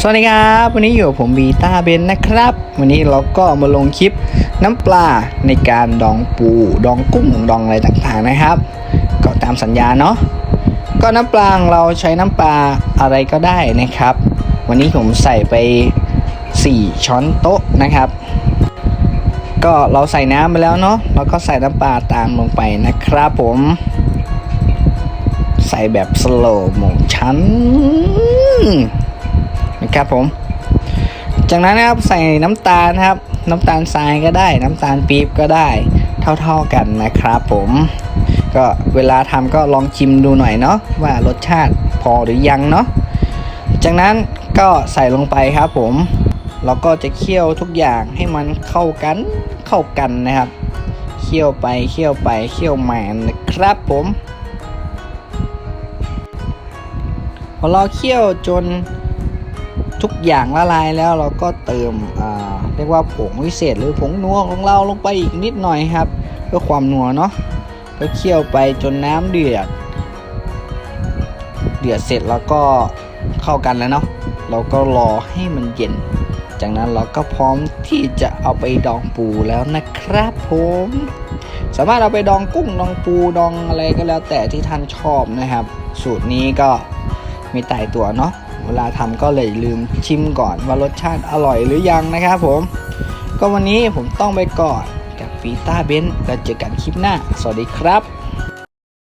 สวัสดีครับ วันนี้อยู่กับผมบีต้าเบนนะครับ วันนี้เราก็มาลงคลิปน้ำปลาในการดองปู ดองกุ้งดองอะไรต่างๆนะครับ ก็ตามสัญญาเนาะก็น้ำปลาเราใช้น้ำปลาอะไรก็ได้นะครับ วันนี้ผมใส่ไป 4 ช้อนโต๊ะนะครับ ก็เราใส่น้ำไปแล้วเนาะเราก็ใส่น้ำปลาตามลงไปนะครับผม ใส่แบบสโลโมชันน ครับผม จากนั้นนะครับใส่น้ำตาลครับ น้ำตาลทรายก็ได้ น้ำตาลปี๊บก็ได้เท่าๆกันนะครับผมก็เวลาทำก็ลองชิมดูหน่อยเนาะว่ารสชาติพอหรือยังเนาะจากนั้นก็ใส่ลงไปครับผมเราก็จะเคี่ยวทุกอย่างให้มันเข้ากันเข้ากันนะครับ เคี่ยวไปเคี่ยวไปเคี่ยวมานะครับผมพอเราเคี่ยวจน ทุกอย่างละลายแล้วเราก็เติมเรียกว่าผงวิเศษหรือผงนัวของเราลงไปอีกนิดหน่อยครับ เพื่อความนัวเนาะก็เคี่ยวไปจนน้ำเดือด เดือดเสร็จแล้วก็เข้ากันแล้วเนาะเราก็รอให้มันเย็น จากนั้นเราก็พร้อมที่จะเอาไปดองปูแล้วนะครับผมสามารถเอาไปดองกุ้งดองปูดองอะไรก็แล้วแต่ที่ท่านชอบนะครับ สูตรนี้ก็มีตายตัวเนาะ เวลาทำก็เลยลืมชิมก่อนว่ารสชาติอร่อยหรือยังนะครับผม ก็วันนี้ผมต้องไปก่อนกับฟีต้าเบนซ์แล้วเจอกันคลิปหน้า สวัสดีครับ